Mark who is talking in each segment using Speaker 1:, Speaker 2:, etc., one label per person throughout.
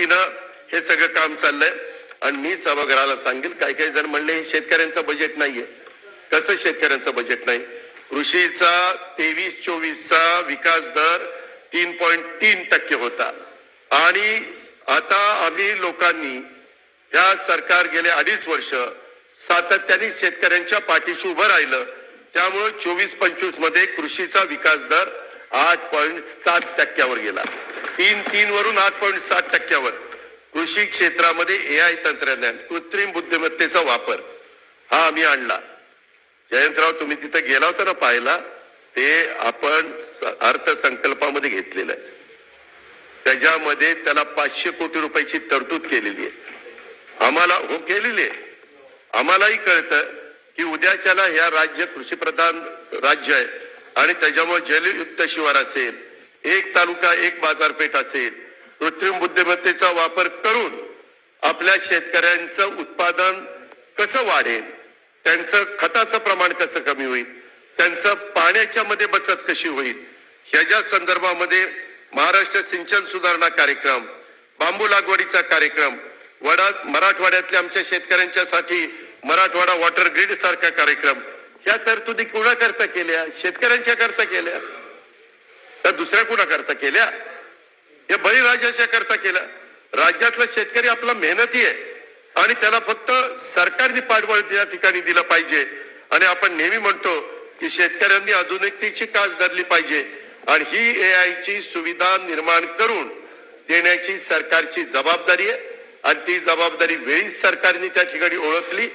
Speaker 1: पद्धतीनं हे सगळं काम चाललंय. आणि मी सभागृहाला सांगेल काही काही जण म्हणले हे शेतकऱ्यांचं बजेट नाहीये. कसं शेतकऱ्यांचं बजेट नाही? कृषीचा तेवीस चोवीसचा विकास दर तीन पॉईंट तीन टक्के होता. आणि आता आम्ही लोकांनी ह्या सरकार गेले अडीच वर्ष सातत्याने शेतकऱ्यांच्या पाठीशी उभं राहिलं. त्यामुळे चोवीस पंचवीसमध्ये कृषीचा विकास दर आठ पॉईंट सात टक्क्यावर गेला. तीन तीन वरून आठ पॉईंट सात टक्क्यावर. कृषी क्षेत्रामध्ये ए आय तंत्रज्ञान कृत्रिम बुद्धिमत्तेचा वापर हा आम्ही आणला. जयंतराव तुम्ही तिथे गेला होता ना पाहायला? ते आपण अर्थसंकल्पामध्ये घेतलेलं आहे. त्याच्यामध्ये त्याला पाचशे कोटी रुपयाची तरतूद केलेली आहे. आम्हाला हो केलेली आहे. आम्हालाही कळतं की उद्याच्याला ह्या राज्य कृषीप्रधान राज्य आहे आणि त्याच्यामुळे जलयुक्त शिवार असेल एक तालुका एक बाजारपेठ असेल कृत्रिम बुद्धिमत्तेचा वापर करून आपल्या शेतकऱ्यांचं उत्पादन कसं वाढेल त्यांचं खताचं प्रमाण कसं कमी होईल त्यांचं पाण्याच्या मध्ये बचत कशी होईल ह्याच्या संदर्भामध्ये महाराष्ट्र सिंचन सुधारणा कार्यक्रम बांबू लागवडीचा कार्यक्रम वडा मराठवाड्यातल्या आमच्या शेतकऱ्यांच्यासाठी मराठवाडा वॉटर ग्रीड सारखा कार्यक्रम ह्या तरतुदी कोणाकरता केल्या? शेतकऱ्यांच्या करता केल्या? तर दुसऱ्या कुणाकरता केल्या? हे बळीराजाच्या करता केल्या. राज्यातला शेतकरी आपला मेहनती आहे. आणि त्याला फक्त सरकारने पाठबळ त्या ठिकाणी दिलं पाहिजे. आणि आपण नेहमी म्हणतो की शेतकऱ्यांनी आधुनिकतेची कास धरली पाहिजे. आणि ही ए आय ची सुविधा निर्माण करून देण्याची सरकारची जबाबदारी आहे. आणि ती जबाबदारी वेळीच सरकारने त्या ठिकाणी ओळखली.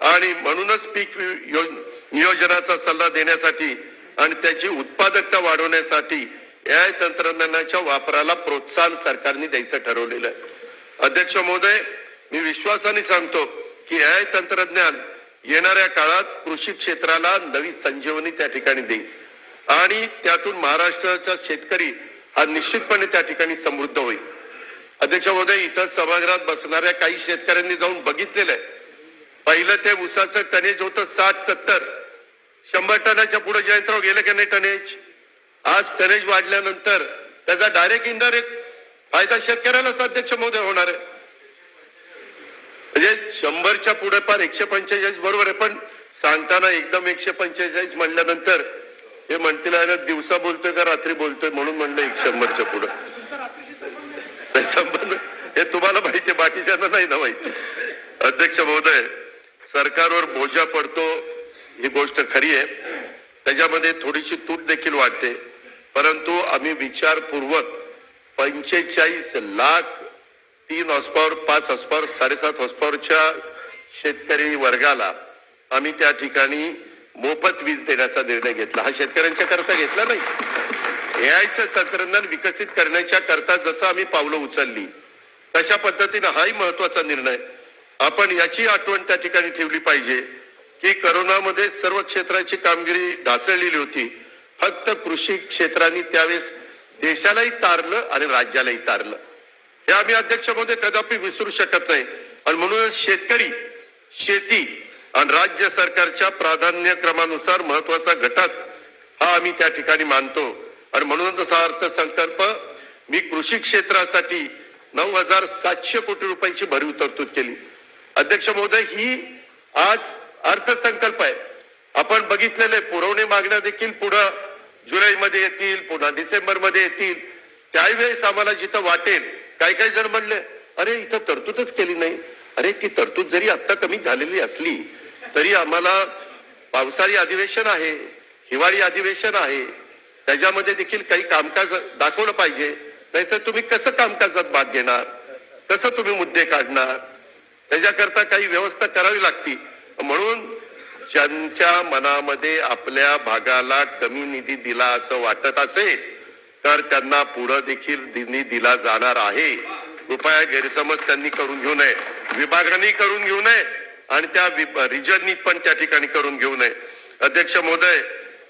Speaker 1: आणि म्हणूनच पीक यो- नियोजनाचा सल्ला देण्यासाठी आणि त्याची उत्पादकता वाढवण्यासाठी ए आय तंत्रज्ञानाच्या वापराला प्रोत्साहन सरकारने द्यायचं ठरवलेलं आहे. अध्यक्ष महोदय मी विश्वासाने सांगतो की ए आय तंत्रज्ञान येणाऱ्या काळात कृषी क्षेत्राला नवी संजीवनी त्या ठिकाणी देईल. आणि त्यातून महाराष्ट्राचा शेतकरी हा निश्चितपणे त्या ठिकाणी समृद्ध होईल. अध्यक्ष महोदय इथं सभागृहात बसणाऱ्या काही शेतकऱ्यांनी जाऊन बघितलेलं आहे. पहिलं ते उसाचं टनेज होतं साठ सत्तर. शंभर टनाच्या पुढे जयंतराव गेले की नाही टनेज? आज टनेज वाढल्यानंतर त्याचा डायरेक्ट इनडायरेक्ट फायदा शेतकऱ्यालाच अध्यक्ष महोदय होणार आहे. म्हणजे शंभरच्या पुढे पार एकशे पंचेचाळीस बरोबर आहे पण सांगताना एकदम एकशे पंचेचाळीस म्हणल्यानंतर हे म्हणतील दिवसा बोलतोय का रात्री बोलतोय? म्हणून म्हणलं एक शंभरच्या पुढे. संबंध हे तुम्हाला माहिती आहे, बाकीच्यांना नाही ना माहिती. अध्यक्ष महोदय सरकारवर बोजा पडतो ही गोष्ट खरी आहे. त्याच्यामध्ये थोडीशी तूट देखील वाटते परंतु आम्ही विचारपूर्वक पंचेचाळीस लाख तीन हॉसपॉवर पाच हॉसपॉवर साडेसात हॉसपॉवरच्या शेतकरी वर्गाला आम्ही त्या ठिकाणी मोफत वीज देण्याचा निर्णय घेतला. हा शेतकऱ्यांच्या करता घेतला नाही. एआयचं तंत्रज्ञान विकसित करण्याच्या करता जसं आम्ही पावलं उचलली तशा पद्धतीनं हाही महत्त्वाचा निर्णय. आपण याची आठवण त्या ठिकाणी ठेवली पाहिजे. की करोनामध्ये सर्व क्षेत्राची कामगिरी ढासळलेली होती. फक्त कृषी क्षेत्राने त्यावेळेस देशालाही तारलं आणि राज्यालाही तारलं. हे आम्ही अध्यक्षमध्ये कदापि विसरू शकत नाही. आणि म्हणूनच शेतकरी शेती आणि राज्य सरकारच्या प्राधान्यक्रमानुसार महत्त्वाचा घटक हा आम्ही त्या ठिकाणी मानतो. आणि म्हणूनच हा अर्थसंकल्प मी कृषी क्षेत्रासाठी नऊ हजार सातशे कोटी रुपयांची भरीव तरतूद केली. अध्यक्ष महोदय ही आज अर्थसंकल्प आहे. आपण बघितलेले पुरवणी मागण्या देखील पुढं जुलैमध्ये येतील पुन्हा डिसेंबरमध्ये येतील. त्यावेळेस आम्हाला जिथं वाटेल काही काही जण म्हणले अरे इथं तरतूदच केली नाही. अरे ती तरतूद जरी आता कमी झालेली असली तरी आम्हाला पावसाळी अधिवेशन आहे हिवाळी अधिवेशन आहे. त्याच्यामध्ये देखील काही कामकाज दाखवलं पाहिजे. नाहीतर तुम्ही कसं कामकाजात भाग घेणार? कसं तुम्ही मुद्दे काढणार? त्याच्याकरता काही व्यवस्था करावी लागती. म्हणून ज्यांच्या मनामध्ये आपल्या भागाला कमी निधी दिला असं वाटत असेल तर त्यांना पुढं देखील निधी दिला जाणार आहे. कृपया गैरसमज त्यांनी करून घेऊ नये विभागांनी करून घेऊ नये आणि त्या रिजननी पण त्या ठिकाणी करून घेऊ नये. अध्यक्ष महोदय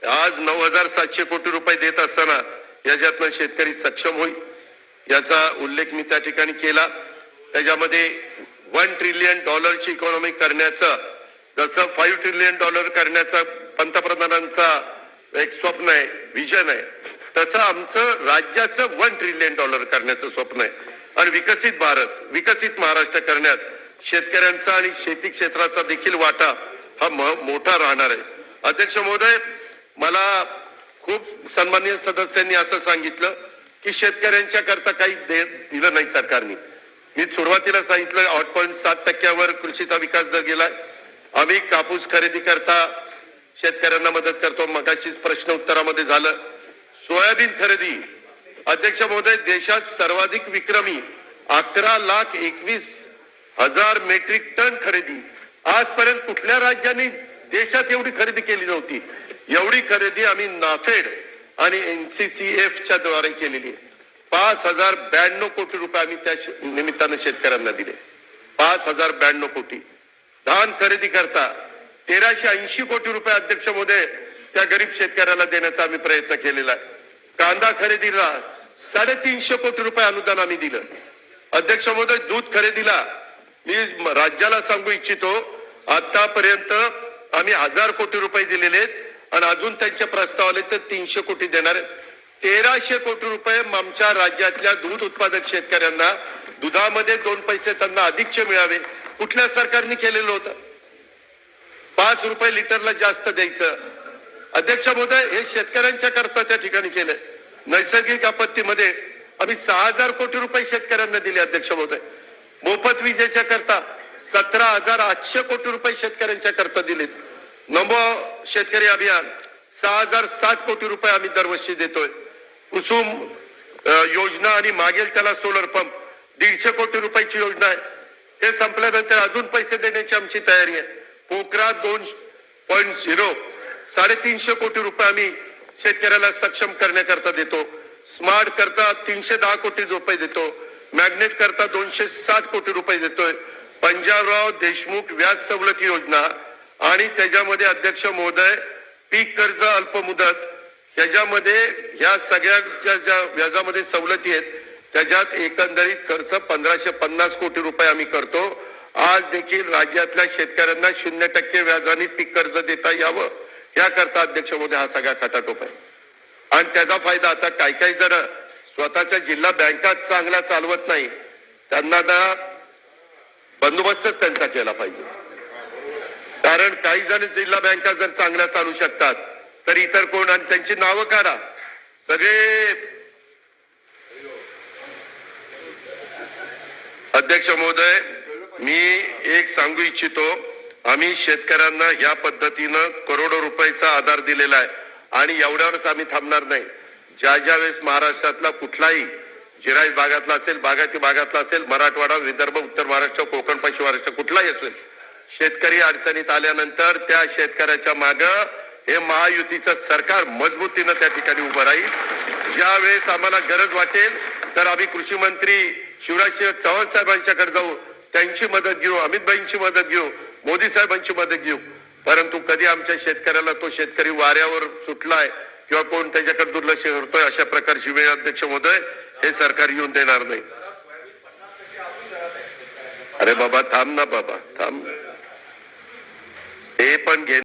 Speaker 1: आज नऊ हजार सातशे कोटी रुपये देत असताना याच्यातनं शेतकरी सक्षम होईल याचा उल्लेख मी त्या ठिकाणी केला. त्याच्यामध्ये वन ट्रिलियन डॉलरची इकॉनॉमी करण्याचं जसं फाईव्ह ट्रिलियन डॉलर करण्याचा पंतप्रधानांचा एक स्वप्न आहे विजन आहे तसं आमचं राज्याचं वन ट्रिलियन डॉलर करण्याचं स्वप्न आहे. आणि विकसित भारत विकसित महाराष्ट्र करण्यात शेतकऱ्यांचा आणि शेती क्षेत्राचा देखील वाटा हा मोठा राहणार आहे. अध्यक्ष महोदय मला खूप सन्माननीय सदस्यांनी असं सांगितलं की शेतकऱ्यांच्या करता काही दे- दिलं नाही सरकारने. मी सुरुवातीला सांगितलं आठ पॉईंट सात टक्क्यावर कृषीचा विकास दर गेलाय आम्ही कापूस खरेदी करता शेतकऱ्यांना मदत करतो. मगाशीच प्रश्न उत्तरामध्ये झालं. सोयाबीन खरेदी. अध्यक्ष महोदय देशात सर्वाधिक विक्रमी अकरा लाख एकवीस हजार मेट्रिक टन खरेदी. आजपर्यंत कुठल्या राज्याने देशात एवढी खरेदी केली नव्हती? एवढी खरेदी आम्ही नाफेड आणि एनसीसीएफ च्या द्वारे केलेली आहे. पाच हजार ब्याण्णव कोटी रुपये आम्ही त्या निमित्तानं शेतकऱ्यांना दिले. पाच हजार ब्याण्णव कोटी. धान खरेदी करता तेराशे ऐंशी कोटी रुपये अध्यक्ष मोदय त्या गरीब शेतकऱ्याला देण्याचा आम्ही प्रयत्न केलेला आहे. कांदा खरेदीला साडेतीनशे कोटी रुपये अनुदान आम्ही दिलं. अध्यक्ष महोदय दूध खरेदीला मी राज्याला सांगू इच्छितो आतापर्यंत आम्ही हजार कोटी रुपये दिलेले आहेत आणि अजून त्यांचे प्रस्ताव आले तर तीनशे कोटी देणार आहेत. तेराशे कोटी रुपये आमच्या राज्यातल्या दूध उत्पादक शेतकऱ्यांना दुधामध्ये दोन पैसे त्यांना अधिकचे मिळावे. कुठल्या सरकारने केलेलं होतं? पाच रुपये लिटरला जास्त द्यायचं. अध्यक्ष महोदय हे शेतकऱ्यांच्या करता त्या ठिकाणी केलंय. नैसर्गिक आपत्तीमध्ये आम्ही सहा हजार कोटी रुपये शेतकऱ्यांना दिले अध्यक्ष महोदय. मोफत विजेच्या करता सतरा हजार आठशे कोटी रुपये शेतकऱ्यांच्या करता दिलेत. नमो शेतकरी अभियान सहा हजार साठ कोटी रुपये आम्ही दरवर्षी देतोय. कुसुम योजना आणि मागेल त्याला सोलर पंप दीडशे कोटी रुपयाची योजना आहे. हे संपल्यानंतर अजून पैसे देण्याची आमची तयारी आहे. पोखरा दोन पॉईंट झिरो साडेतीनशे कोटी रुपये आम्ही शेतकऱ्याला सक्षम करण्याकरता देतो. स्मार्ट करता तीनशे दहा कोटी रुपये देतो. मॅग्नेट करता दोनशे साठ कोटी रुपये देतोय. पंजाबराव देशमुख व्याज सवलत योजना आणि त्याच्यामध्ये अध्यक्ष महोदय पीक कर्ज अल्पमुदत त्याच्यामध्ये ह्या सगळ्या ज्या व्याजामध्ये सवलती आहेत त्याच्यात एकंदरीत खर्च पंधराशे पन्नास कोटी रुपये आम्ही करतो. आज देखील राज्यातल्या शेतकऱ्यांना शून्य टक्के व्याजाने पीक कर्ज देता यावं याकरता अध्यक्ष मोदी हा सगळा खटाटोप आहे. आणि त्याचा फायदा आता काही काही जण स्वतःच्या जिल्हा बँका चांगल्या चालवत नाही. त्यांना ना बंदोबस्तच त्यांचा केला पाहिजे. कारण काही जण जिल्हा बँका जर चांगल्या चालू शकतात तर इतर कोण आणि त्यांची नावं काढा. सगळे अध्यक्ष महोदय मी एक सांगू इच्छितो आम्ही शेतकऱ्यांना या पद्धतीनं करोडो रुपयाचा आधार दिलेला आहे आणि एवढ्यावरच आम्ही थांबणार नाही. ज्या ज्या वेळेस महाराष्ट्रातला कुठलाही जिराई भागातला असेल बागायती भागातला असेल मराठवाडा विदर्भ उत्तर महाराष्ट्र कोकण पश्चिम महाराष्ट्र कुठलाही असेल शेतकरी अडचणीत आल्यानंतर त्या शेतकऱ्याच्या माग हे महायुतीचं सरकार मजबूतीनं त्या ठिकाणी उभं राहील. ज्या वेळेस आम्हाला गरज वाटेल तर आम्ही कृषी मंत्री शिवराजसिंह चव्हाण साहेबांच्याकडे जाऊ त्यांची मदत घेऊ अमितभाईंची मदत घेऊ मोदी साहेबांची मदत घेऊ. परंतु कधी आमच्या शेतकऱ्याला तो शेतकरी वाऱ्यावर सुटलाय किंवा कोण त्याच्याकडे दुर्लक्ष करतोय अशा प्रकारची वेळ अध्यक्ष महोदय हे सरकार येऊन देणार नाही. अरे बाबा थांब ना बाबा थांब. हे पण घे.